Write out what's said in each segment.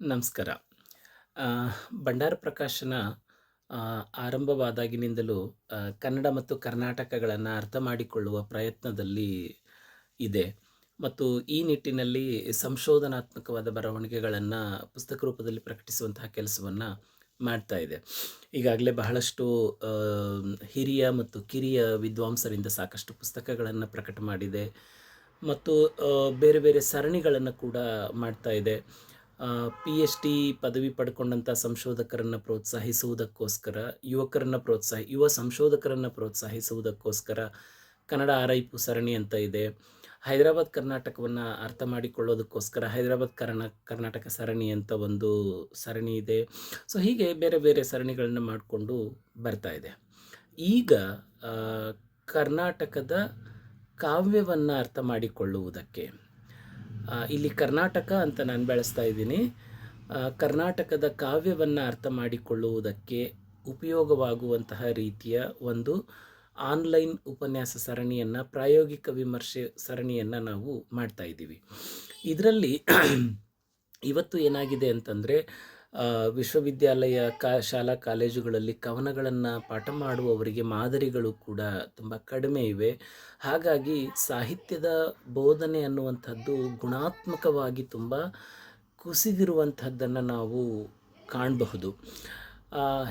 ನಮಸ್ಕಾರ. ಭಂಡಾರ ಪ್ರಕಾಶನ ಆರಂಭವಾದಾಗಿನಿಂದಲೂ ಕನ್ನಡ ಮತ್ತು ಕರ್ನಾಟಕಗಳನ್ನು ಅರ್ಥ ಮಾಡಿಕೊಳ್ಳುವ ಪ್ರಯತ್ನದಲ್ಲಿ ಇದೆ ಮತ್ತು ಈ ನಿಟ್ಟಿನಲ್ಲಿ ಸಂಶೋಧನಾತ್ಮಕವಾದ ಬರವಣಿಗೆಗಳನ್ನು ಪುಸ್ತಕ ರೂಪದಲ್ಲಿ ಪ್ರಕಟಿಸುವಂತಹ ಕೆಲಸವನ್ನು ಮಾಡ್ತಾ ಇದೆ. ಈಗಾಗಲೇ ಬಹಳಷ್ಟು ಹಿರಿಯ ಮತ್ತು ಕಿರಿಯ ವಿದ್ವಾಂಸರಿಂದ ಸಾಕಷ್ಟು ಪುಸ್ತಕಗಳನ್ನು ಪ್ರಕಟ ಮಾಡಿದೆ ಮತ್ತು ಬೇರೆ ಬೇರೆ ಸರಣಿಗಳನ್ನು ಕೂಡ ಮಾಡ್ತಾ ಇದೆ. ಪಿ ಎಚ್ ಡಿ ಪದವಿ ಪಡ್ಕೊಂಡಂಥ ಸಂಶೋಧಕರನ್ನು ಪ್ರೋತ್ಸಾಹಿಸುವುದಕ್ಕೋಸ್ಕರ, ಯುವಕರನ್ನು ಪ್ರೋತ್ಸಾಹ, ಯುವ ಸಂಶೋಧಕರನ್ನು ಪ್ರೋತ್ಸಾಹಿಸುವುದಕ್ಕೋಸ್ಕರ ಕನ್ನಡ ಆರೈಪು ಸರಣಿ ಅಂತ ಇದೆ. ಹೈದರಾಬಾದ್ ಕರ್ನಾಟಕವನ್ನು ಅರ್ಥ ಮಾಡಿಕೊಳ್ಳೋದಕ್ಕೋಸ್ಕರ ಹೈದರಾಬಾದ್ ಕರ್ನಾ ಕರ್ನಾಟಕ ಸರಣಿ ಅಂತ ಒಂದು ಸರಣಿ ಇದೆ. ಸೊ, ಹೀಗೆ ಬೇರೆ ಬೇರೆ ಸರಣಿಗಳನ್ನು ಮಾಡಿಕೊಂಡು ಬರ್ತಾ ಇದೆ. ಈಗ ಕರ್ನಾಟಕದ ಕಾವ್ಯವನ್ನು ಅರ್ಥ ಮಾಡಿಕೊಳ್ಳುವುದಕ್ಕೆ ಇಲ್ಲಿ ಕರ್ನಾಟಕ ಅಂತ ನಾನು ಬೆಳೆಸ್ತಾ ಇದ್ದೀನಿ. ಕರ್ನಾಟಕದ ಕಾವ್ಯವನ್ನು ಅರ್ಥ ಮಾಡಿಕೊಳ್ಳುವುದಕ್ಕೆ ಉಪಯೋಗವಾಗುವಂತಹ ರೀತಿಯ ಒಂದು ಆನ್ಲೈನ್ ಉಪನ್ಯಾಸ ಸರಣಿಯನ್ನು, ಪ್ರಾಯೋಗಿಕ ವಿಮರ್ಶೆ ಸರಣಿಯನ್ನು ನಾವು ಮಾಡ್ತಾ ಇದ್ದೀವಿ. ಇದರಲ್ಲಿ ಇವತ್ತು ಏನಾಗಿದೆ ಅಂತಂದರೆ ವಿಶ್ವವಿದ್ಯಾಲಯ ಕಾ, ಶಾಲಾ ಕಾಲೇಜುಗಳಲ್ಲಿ ಕವನಗಳನ್ನು ಪಾಠ ಮಾಡುವವರಿಗೆ ಮಾದರಿಗಳು ಕೂಡ ತುಂಬ ಕಡಿಮೆ ಇವೆ. ಹಾಗಾಗಿ ಸಾಹಿತ್ಯದ ಬೋಧನೆ ಅನ್ನುವಂಥದ್ದು ಗುಣಾತ್ಮಕವಾಗಿ ತುಂಬ ಕುಸಿದಿರುವಂಥದ್ದನ್ನು ನಾವು ಕಾಣಬಹುದು.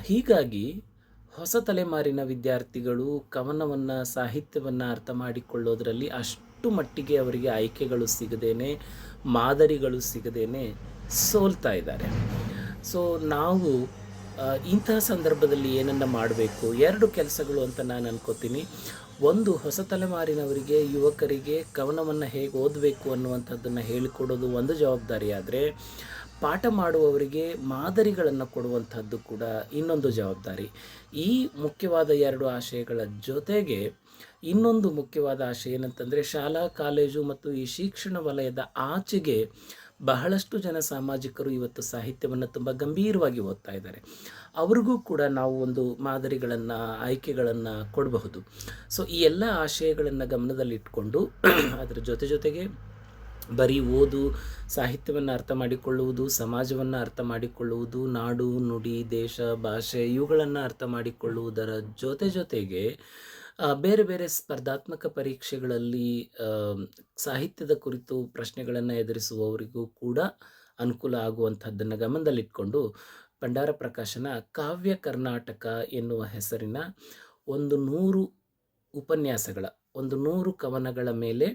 ಹೀಗಾಗಿ ಹೊಸ ತಲೆಮಾರಿನ ವಿದ್ಯಾರ್ಥಿಗಳು ಕವನವನ್ನು, ಸಾಹಿತ್ಯವನ್ನು ಅರ್ಥ ಮಾಡಿಕೊಳ್ಳೋದರಲ್ಲಿ ಅಷ್ಟು ಮಟ್ಟಿಗೆ ಅವರಿಗೆ ಆಯ್ಕೆಗಳು ಸಿಗದೇನೆ, ಮಾದರಿಗಳು ಸಿಗದೇನೆ ಸೋಲ್ತಾ ಇದ್ದಾರೆ. ಸೊ ನಾವು ಇಂತಹ ಸಂದರ್ಭದಲ್ಲಿ ಏನನ್ನ ಮಾಡಬೇಕು? ಎರಡು ಕೆಲಸಗಳು ಅಂತ ನಾನು ಅನ್ಕೋತೀನಿ. ಒಂದು, ಹೊಸ ತಲೆಮಾರಿನವರಿಗೆ, ಯುವಕರಿಗೆ ಕವನವನ್ನು ಹೇಗೆ ಓದಬೇಕು ಅನ್ನುವಂಥದ್ದನ್ನು ಹೇಳಿಕೊಡೋದು ಒಂದು ಜವಾಬ್ದಾರಿ ಆದರೆ, ಪಾಠ ಮಾಡುವವರಿಗೆ ಮಾದರಿಗಳನ್ನು ಕೊಡುವಂಥದ್ದು ಕೂಡ ಇನ್ನೊಂದು ಜವಾಬ್ದಾರಿ. ಈ ಮುಖ್ಯವಾದ ಎರಡು ಆಶಯಗಳ ಜೊತೆಗೆ ಇನ್ನೊಂದು ಮುಖ್ಯವಾದ ಆಶಯ ಏನಂತಂದರೆ, ಶಾಲಾ, ಕಾಲೇಜು ಮತ್ತು ಈ ಶಿಕ್ಷಣ ವಲಯದ ಆಚೆಗೆ ಬಹಳಷ್ಟು ಜನ ಸಾಮಾಜಿಕರು ಇವತ್ತು ಸಾಹಿತ್ಯವನ್ನು ತುಂಬ ಗಂಭೀರವಾಗಿ ಓದ್ತಾ ಇದ್ದಾರೆ. ಅವ್ರಿಗೂ ಕೂಡ ನಾವು ಒಂದು ಮಾದರಿಗಳನ್ನು, ಆಯ್ಕೆಗಳನ್ನು ಕೊಡಬಹುದು. ಸೊ ಈ ಎಲ್ಲ ಆಶಯಗಳನ್ನು ಗಮನದಲ್ಲಿಟ್ಕೊಂಡು ಅದರ ಜೊತೆ ಜೊತೆಗೆ ಬರೀ ಓದು, ಸಾಹಿತ್ಯವನ್ನು ಅರ್ಥ ಮಾಡಿಕೊಳ್ಳುವುದು, ಸಮಾಜವನ್ನು ಅರ್ಥ ಮಾಡಿಕೊಳ್ಳುವುದು, ನಾಡು, ನುಡಿ, ದೇಶ, ಭಾಷೆ ಇವುಗಳನ್ನು ಅರ್ಥ ಮಾಡಿಕೊಳ್ಳುವುದರ ಜೊತೆ ಜೊತೆಗೆ ಬೇರೆ ಬೇರೆ ಸ್ಪರ್ಧಾತ್ಮಕ ಪರೀಕ್ಷೆಗಳಲ್ಲಿ ಸಾಹಿತ್ಯದ ಕುರಿತು ಪ್ರಶ್ನೆಗಳನ್ನು ಎದುರಿಸುವವರಿಗೂ ಕೂಡ ಅನುಕೂಲ ಆಗುವಂಥದ್ದನ್ನು ಗಮನದಲ್ಲಿಟ್ಕೊಂಡು ಭಂಡಾರ ಪ್ರಕಾಶನ ಕಾವ್ಯ ಕರ್ನಾಟಕ ಎನ್ನುವ ಹೆಸರಿನ ಒಂದು ನೂರು ಉಪನ್ಯಾಸಗಳ, ಒಂದು ನೂರು ಕವನಗಳ ಮೇಲೆ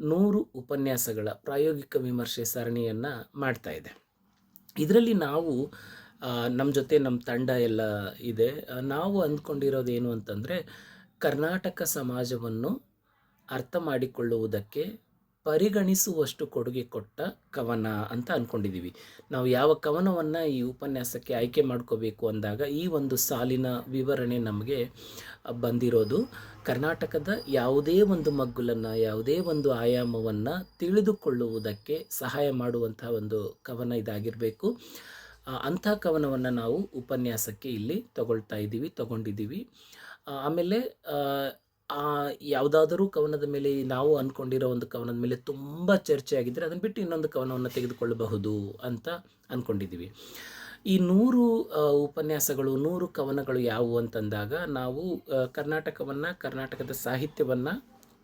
ನೂರು ಉಪನ್ಯಾಸಗಳ ಪ್ರಾಯೋಗಿಕ ವಿಮರ್ಶೆ ಸರಣಿಯನ್ನು ಮಾಡ್ತಾ ಇದೆ. ಇದರಲ್ಲಿ ನಾವು ನಮ್ಮ ಜೊತೆ ನಮ್ಮ ತಂಡ ಎಲ್ಲ ಇದೆ. ನಾವು ಅಂದ್ಕೊಂಡಿರೋದು ಏನು ಅಂತಂದರೆ ಕರ್ನಾಟಕ ಸಮಾಜವನ್ನು ಅರ್ಥ ಮಾಡಿಕೊಳ್ಳುವುದಕ್ಕೆ ಪರಿಗಣಿಸುವಷ್ಟು ಕೊಡುಗೆ ಕೊಟ್ಟ ಕವನ ಅಂತ ಅಂದ್ಕೊಂಡಿದ್ದೀವಿ ನಾವು ಯಾವ ಕವನವನ್ನು ಈ ಉಪನ್ಯಾಸಕ್ಕೆ ಆಯ್ಕೆ ಮಾಡ್ಕೋಬೇಕು ಅಂದಾಗ ಈ ಒಂದು ಸಾಲಿನ ವಿವರಣೆ ನಮಗೆ ಬಂದಿರೋದು. ಕರ್ನಾಟಕದ ಯಾವುದೇ ಒಂದು ಮಗ್ಗುಲನ್ನು, ಯಾವುದೇ ಒಂದು ಆಯಾಮವನ್ನು ತಿಳಿದುಕೊಳ್ಳುವುದಕ್ಕೆ ಸಹಾಯ ಮಾಡುವಂತಹ ಒಂದು ಕವನ ಇದಾಗಿರಬೇಕು. ಅಂಥ ಕವನವನ್ನು ನಾವು ಉಪನ್ಯಾಸಕ್ಕೆ ಇಲ್ಲಿ ತಗೊಳ್ತಾ ಇದ್ದೀವಿ ತಗೊಂಡಿದ್ದೀವಿ ಆಮೇಲೆ ಯಾವುದಾದರೂ ಕವನದ ಮೇಲೆ ನಾವು ಅಂದ್ಕೊಂಡಿರೋ ಒಂದು ಕವನದ ಮೇಲೆ ತುಂಬ ಚರ್ಚೆ ಆಗಿದ್ದರೆ ಅದನ್ನು ಬಿಟ್ಟು ಇನ್ನೊಂದು ಕವನವನ್ನು ತೆಗೆದುಕೊಳ್ಳಬಹುದು ಅಂತ ಅಂದ್ಕೊಂಡಿದ್ದೀವಿ ಈ ನೂರು ಉಪನ್ಯಾಸಗಳು, ನೂರು ಕವನಗಳು ಯಾವುವು ಅಂತಂದಾಗ ನಾವು ಕರ್ನಾಟಕವನ್ನು, ಕರ್ನಾಟಕದ ಸಾಹಿತ್ಯವನ್ನು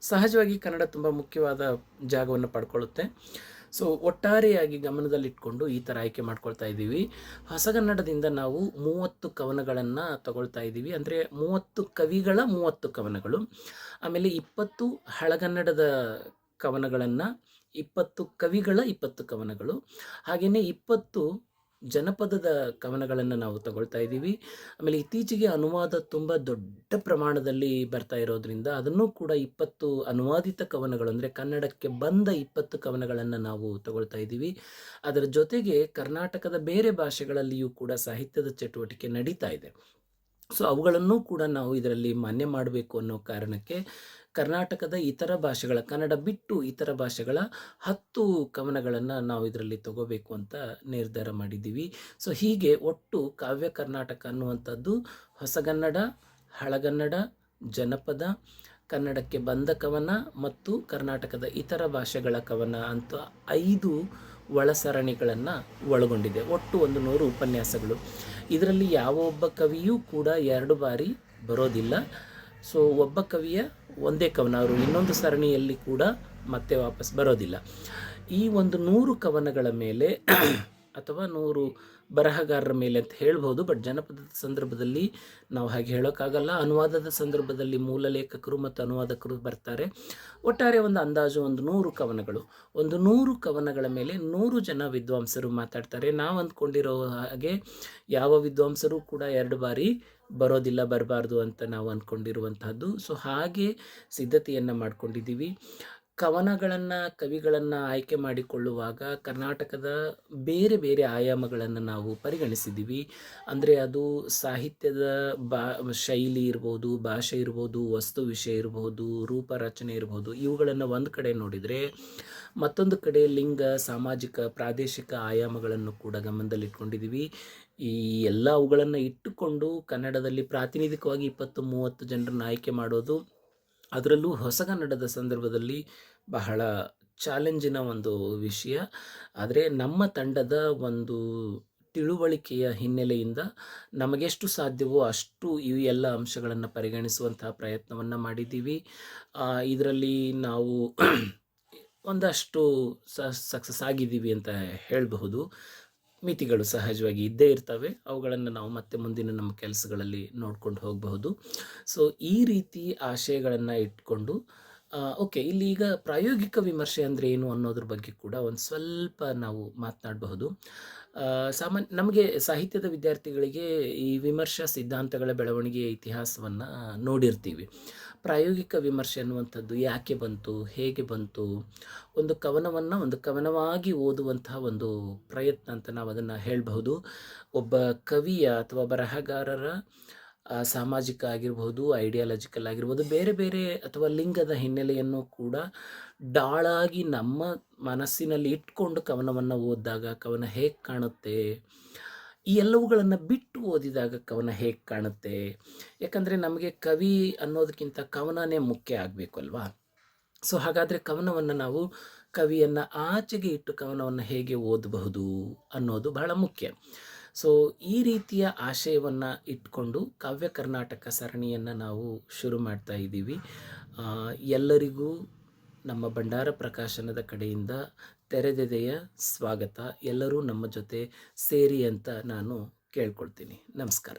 ಸಹಜವಾಗಿ ಕನ್ನಡ ತುಂಬ ಮುಖ್ಯವಾದ ಜಾಗವನ್ನು ಪಡ್ಕೊಳ್ಳುತ್ತೆ. ಸೊ ಒಟ್ಟಾರೆಯಾಗಿ ಗಮನದಲ್ಲಿಟ್ಕೊಂಡು ಈ ಥರ ಆಯ್ಕೆ ಮಾಡ್ಕೊಳ್ತಾ ಇದ್ದೀವಿ. ಹೊಸಗನ್ನಡದಿಂದ ನಾವು ಮೂವತ್ತು ಕವನಗಳನ್ನು ತಗೊಳ್ತಾ ಇದ್ದೀವಿ. ಅಂದರೆ ಮೂವತ್ತು ಕವಿಗಳ ಮೂವತ್ತು ಕವನಗಳು. ಆಮೇಲೆ ಇಪ್ಪತ್ತು ಹಳಗನ್ನಡದ ಕವನಗಳನ್ನು, ಇಪ್ಪತ್ತು ಕವಿಗಳ ಇಪ್ಪತ್ತು ಕವನಗಳು. ಹಾಗೆಯೇ ಇಪ್ಪತ್ತು ಜನಪದದ ಕವನಗಳನ್ನು ನಾವು ತಗೊಳ್ತಾ ಇದ್ದೀವಿ. ಆಮೇಲೆ ಇತ್ತೀಚೆಗೆ ಅನುವಾದ ತುಂಬ ದೊಡ್ಡ ಪ್ರಮಾಣದಲ್ಲಿ ಬರ್ತಾ ಇರೋದ್ರಿಂದ ಅದನ್ನು ಕೂಡ ಇಪ್ಪತ್ತು ಅನುವಾದಿತ ಕವನಗಳು ಅಂದರೆ ಕನ್ನಡಕ್ಕೆ ಬಂದ ಇಪ್ಪತ್ತು ಕವನಗಳನ್ನು ನಾವು ತಗೊಳ್ತಾ ಇದ್ದೀವಿ. ಅದರ ಜೊತೆಗೆ ಕರ್ನಾಟಕದ ಬೇರೆ ಭಾಷೆಗಳಲ್ಲಿಯೂ ಕೂಡ ಸಾಹಿತ್ಯದ ಚಟುವಟಿಕೆ ನಡೀತಾ ಇದೆ. ಸೊ ಅವುಗಳನ್ನು ಕೂಡ ನಾವು ಇದರಲ್ಲಿ ಮಾನ್ಯ ಮಾಡಬೇಕು ಅನ್ನೋ ಕಾರಣಕ್ಕೆ ಕರ್ನಾಟಕದ ಇತರ ಭಾಷೆಗಳ, ಕನ್ನಡ ಬಿಟ್ಟು ಇತರ ಭಾಷೆಗಳ ಹತ್ತು ಕವನಗಳನ್ನು ನಾವು ಇದರಲ್ಲಿ ತಗೋಬೇಕು ಅಂತ ನಿರ್ಧಾರ ಮಾಡಿದ್ದೀವಿ. ಸೊ ಹೀಗೆ ಒಟ್ಟು ಕಾವ್ಯ ಕರ್ನಾಟಕ ಅನ್ನುವಂಥದ್ದು ಹೊಸಗನ್ನಡ ಹಳಗನ್ನಡ ಜನಪದ, ಕನ್ನಡಕ್ಕೆ ಬಂದ ಕವನ ಮತ್ತು ಕರ್ನಾಟಕದ ಇತರ ಭಾಷೆಗಳ ಕವನ ಅಂತ ಐದು ಒಳಸರಣಿಗಳನ್ನು ಒಳಗೊಂಡಿದೆ. ಒಟ್ಟು ಒಂದು ನೂರು ಉಪನ್ಯಾಸಗಳು. ಇದರಲ್ಲಿ ಯಾವ ಒಬ್ಬ ಕವಿಯೂ ಕೂಡ ಎರಡು ಬಾರಿ ಬರೋದಿಲ್ಲ. ಸೊ ಒಬ್ಬ ಕವಿಯ ಒಂದೇ ಕವನ ಅವರು ಇನ್ನೊಂದು ಸರಣಿಯಲ್ಲಿ ಕೂಡ ಮತ್ತೆ ವಾಪಸ್ ಬರೋದಿಲ್ಲ. ಈ ಒಂದು ನೂರು ಕವನಗಳ ಮೇಲೆ ಅಥವಾ ನೂರು ಬರಹಗಾರರ ಮೇಲೆ ಅಂತ ಹೇಳ್ಬೋದು, ಬಟ್ ಜನಪದದ ಸಂದರ್ಭದಲ್ಲಿ ನಾವು ಹಾಗೆ ಹೇಳೋಕ್ಕಾಗಲ್ಲ. ಅನುವಾದದ ಸಂದರ್ಭದಲ್ಲಿ ಮೂಲ ಲೇಖಕರು ಮತ್ತು ಅನುವಾದಕರು ಬರ್ತಾರೆ. ಒಟ್ಟಾರೆ ಒಂದು ಅಂದಾಜು ಒಂದು ನೂರು ಕವನಗಳು. ಒಂದು ನೂರು ಕವನಗಳ ಮೇಲೆ ನೂರು ಜನ ವಿದ್ವಾಂಸರು ಮಾತಾಡ್ತಾರೆ. ನಾವು ಅಂದ್ಕೊಂಡಿರೋ ಹಾಗೆ ಯಾವ ವಿದ್ವಾಂಸರು ಕೂಡ ಎರಡು ಬಾರಿ ಬರೋದಿಲ್ಲ, ಬರಬಾರ್ದು ಅಂತ ನಾವು ಅಂದ್ಕೊಂಡಿರುವಂತಹದ್ದು ಸೊ ಹಾಗೆ ಸಿದ್ಧತೆಯನ್ನು ಮಾಡ್ಕೊಂಡಿದ್ದೀವಿ. ಕವನಗಳನ್ನು, ಕವಿಗಳನ್ನು ಆಯ್ಕೆ ಮಾಡಿಕೊಳ್ಳುವಾಗ ಕರ್ನಾಟಕದ ಬೇರೆ ಬೇರೆ ಆಯಾಮಗಳನ್ನು ನಾವು ಪರಿಗಣಿಸಿದ್ದೀವಿ. ಅಂದರೆ ಅದು ಸಾಹಿತ್ಯದ ಬಾ, ಶೈಲಿ ಇರ್ಬೋದು, ಭಾಷೆ ಇರ್ಬೋದು, ವಸ್ತು ವಿಷಯ ಇರ್ಬೋದು, ರೂಪರಚನೆ ಇರ್ಬೋದು, ಇವುಗಳನ್ನು ಒಂದು ಕಡೆ ನೋಡಿದರೆ ಮತ್ತೊಂದು ಕಡೆ ಲಿಂಗ, ಸಾಮಾಜಿಕ, ಪ್ರಾದೇಶಿಕ ಆಯಾಮಗಳನ್ನು ಕೂಡ ಗಮನದಲ್ಲಿಟ್ಕೊಂಡಿದ್ದೀವಿ. ಈ ಎಲ್ಲ ಅವುಗಳನ್ನು ಇಟ್ಟುಕೊಂಡು ಕನ್ನಡದಲ್ಲಿ ಪ್ರಾತಿನಿಧಿಕವಾಗಿ ಇಪ್ಪತ್ತು ಮೂವತ್ತು ಜನರನ್ನು ಆಯ್ಕೆ ಮಾಡೋದು, ಅದರಲ್ಲೂ ಹೊಸಗನ್ನಡದ ಸಂದರ್ಭದಲ್ಲಿ ಬಹಳ ಚಾಲೆಂಜಿನ ಒಂದು ವಿಷಯ. ಆದರೆ ನಮ್ಮ ತಂಡದ ಒಂದು ತಿಳುವಳಿಕೆಯ ಹಿನ್ನೆಲೆಯಿಂದ ನಮಗೆಷ್ಟು ಸಾಧ್ಯವೋ ಅಷ್ಟು ಈ ಎಲ್ಲ ಅಂಶಗಳನ್ನು ಪರಿಗಣಿಸುವಂತಹ ಪ್ರಯತ್ನವನ್ನು ಮಾಡಿದ್ದೀವಿ. ಇದರಲ್ಲಿ ನಾವು ಒಂದಷ್ಟು ಸಕ್ಸಸ್ ಆಗಿದ್ದೀವಿ ಅಂತ ಹೇಳಬಹುದು. ಮಿತಿಗಳು ಸಹಜವಾಗಿ ಇದ್ದೇ ಇರ್ತವೆ. ಅವುಗಳನ್ನು ನಾವು ಮತ್ತೆ ಮುಂದಿನ ನಮ್ಮ ಕೆಲಸಗಳಲ್ಲಿ ನೋಡ್ಕೊಂಡು ಹೋಗಬಹುದು. ಸೊ ಈ ರೀತಿ ಆಶಯಗಳನ್ನು ಇಟ್ಕೊಂಡು ಓಕೆ, ಇಲ್ಲಿ ಈಗ ಪ್ರಾಯೋಗಿಕ ವಿಮರ್ಶೆ ಅಂದರೆ ಏನು ಅನ್ನೋದ್ರ ಬಗ್ಗೆ ಕೂಡ ಒಂದು ಸ್ವಲ್ಪ ನಾವು ಮಾತನಾಡಬಹುದು. ಸಾಮಾನ್ಯ, ನಮಗೆ ಸಾಹಿತ್ಯದ ವಿದ್ಯಾರ್ಥಿಗಳಿಗೆ ಈ ವಿಮರ್ಶಾ ಸಿದ್ಧಾಂತಗಳ ಬೆಳವಣಿಗೆಯ ಇತಿಹಾಸವನ್ನು ನೋಡಿರ್ತೀವಿ. ಪ್ರಾಯೋಗಿಕ ವಿಮರ್ಶೆ ಅನ್ನುವಂಥದ್ದು ಯಾಕೆ ಬಂತು, ಹೇಗೆ ಬಂತು, ಒಂದು ಕವನವನ್ನು ಒಂದು ಕವನವಾಗಿ ಓದುವಂತಹ ಒಂದು ಪ್ರಯತ್ನ ಅಂತ ನಾವು ಅದನ್ನು ಹೇಳಬಹುದು. ಒಬ್ಬ ಕವಿಯ ಅಥವಾ ಬರಹಗಾರರ ಸಾಮಾಜಿಕ ಆಗಿರ್ಬೋದು ಐಡಿಯಾಲಜಿಕಲ್ ಆಗಿರ್ಬೋದು, ಬೇರೆ ಬೇರೆ ಅಥವಾ ಲಿಂಗದ ಹಿನ್ನೆಲೆಯನ್ನು ಕೂಡ ಡಾಳಾಗಿ ನಮ್ಮ ಮನಸ್ಸಿನಲ್ಲಿ ಇಟ್ಕೊಂಡು ಕವನವನ್ನು ಓದಿದಾಗ ಕವನ ಹೇಗೆ ಕಾಣುತ್ತೆ? ಈ ಎಲ್ಲವುಗಳನ್ನು ಬಿಟ್ಟು ಓದಿದಾಗ ಕವನ ಹೇಗೆ ಕಾಣುತ್ತೆ? ಯಾಕಂದರೆ ನಮಗೆ ಕವಿ ಅನ್ನೋದಕ್ಕಿಂತ ಕವನನೇ ಮುಖ್ಯ ಆಗಬೇಕು ಅಲ್ವಾ? ಸೊ ಹಾಗಾದರೆ ಕವನವನ್ನು ನಾವು ಕವಿಯನ್ನು ಆಚೆಗೆ ಇಟ್ಟು ಕವನವನ್ನು ಹೇಗೆ ಓದಬಹುದು ಅನ್ನೋದು ಬಹಳ ಮುಖ್ಯ. ಸೊ ಈ ರೀತಿಯ ಆಶಯವನ್ನು ಇಟ್ಕೊಂಡು ಕಾವ್ಯ ಕರ್ನಾಟಕ ಸರಣಿಯನ್ನು ನಾವು ಶುರು ಮಾಡ್ತಾ ಇದ್ದೀವಿ. ಎಲ್ಲರಿಗೂ ನಮ್ಮ ಭಂಡಾರ ಪ್ರಕಾಶನದ ಕಡೆಯಿಂದ ತೆರೆದೆದೆಯ ಸ್ವಾಗತ. ಎಲ್ಲರೂ ನಮ್ಮ ಜೊತೆ ಸೇರಿ ಅಂತ ನಾನು ಕೇಳ್ಕೊಳ್ತೀನಿ. ನಮಸ್ಕಾರ.